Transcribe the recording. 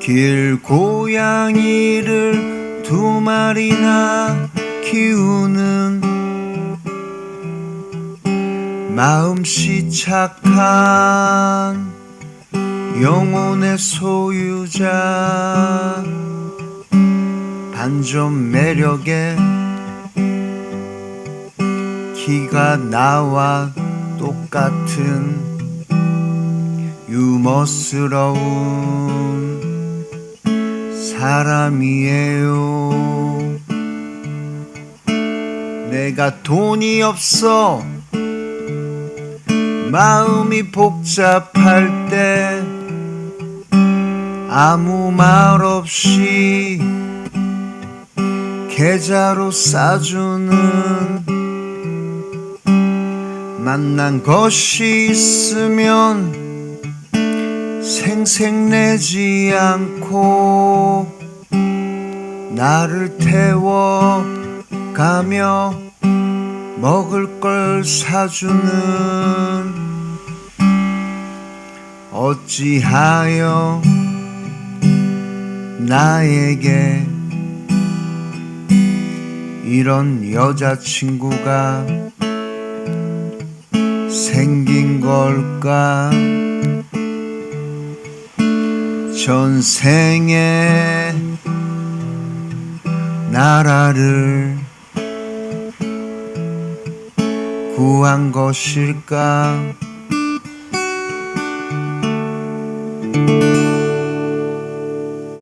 길 고양이를 두 마리나 키우는 마음씨 착한 영혼의 소유자. 반전 매력에 키가 나와 똑같은 유머스러운 사람이에요. 내가 돈이 없어 마음이 복잡할 때 아무 말 없이 계좌로 싸주는 만난 것이 있으면 생색내지 않고 나를 태워 가며 먹을 걸 사주는 어찌하여 나에게 이런 여자친구가 생긴 걸까 전생에 나라를 구한 것일까